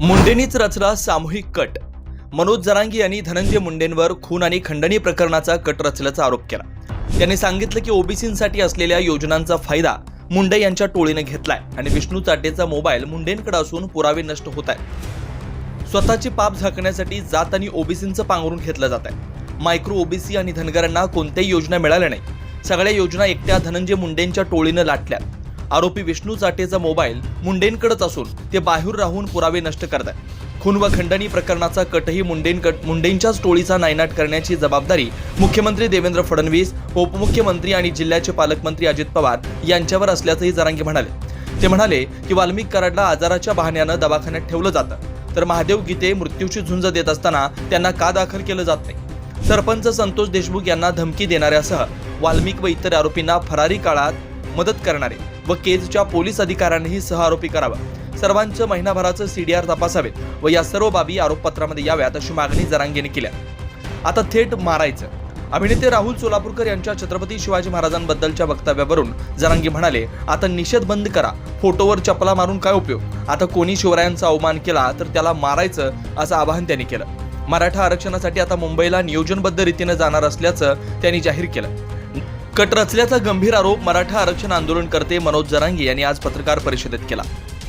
मुंडेंनीच रचला सामूहिक कट. मनोज जरांगी यांनी धनंजय मुंडेंवर खून आणि खंडणी प्रकरणाचा कट रचल्याचा आरोप केला. त्यांनी सांगितलं की ओबीसींसाठी असलेल्या योजनांचा फायदा मुंडे यांच्या टोळीने घेतलाय आणि विष्णू चाटेचा मोबाईल मुंडेंकडे असून पुरावे नष्ट होत आहेत स्वतःची पाप झाकण्यासाठी जात आणि ओबीसींचं पांघरून घेतलं जात आहे मायक्रो ओबीसी आणि धनगरांना कोणत्याही योजना मिळाल्या नाही सगळ्या योजना एकट्या धनंजय मुंडेंच्या टोळीनं लाटल्यात. आरोपी विष्णू चाटेचा मोबाईल मुंडेंकडेच असून ते बाहेर राहून पुरावे नष्ट करतात खून व खंडणी प्रकरणाचा कटही मुंडेंकड मुंडेंच्याच टोळीचा नायनाट करण्याची जबाबदारी मुख्यमंत्री देवेंद्र फडणवीस उपमुख्यमंत्री आणि जिल्ह्याचे पालकमंत्री अजित पवार यांच्यावर असल्याचंही जरांगे म्हणाले. ते म्हणाले की वाल्मिक कराडला आजाराच्या बहाण्यानं दवाखान्यात ठेवलं जातं. तर महादेव गीते मृत्यूची झुंज देत असताना त्यांना का दाखल केलं जात नाही? सरपंच संतोष देशमुख यांना धमकी देणाऱ्यासह वाल्मिक व इतर आरोपींना फरारी काळात मदत करणारे. व केजच्या पोलीस अधिकाऱ्यांनीही सह आरोपी करावा. सर्वांचं महिनाभराचं सीडीआर तपासावेत व या सर्व बाबी आरोपपत्रामध्ये याव्यात अशी मागणी जरांगेने केल्या. आता थेट मारायचं. अभिनेते राहुल सोलापूरकर यांच्या छत्रपती शिवाजी महाराजांबद्दलच्या वक्तव्यावरून जरांगी म्हणाले आता निषेध बंद करा. फोटोवर चपला मारून काय उपयोग? आता कोणी शिवरायांचा अवमान केला तर त्याला मारायचं असं आवाहन त्यांनी केलं. मराठा आरक्षणासाठी आता मुंबईला नियोजनबद्ध रीतीनं जाणार असल्याचं त्यांनी जाहीर केलं. कट रचल्याचा गंभीर आरोप मराठा आरक्षण आंदोलनकर्ते मनोज जरांगे यांनी आज पत्रकार परिषदेत केला.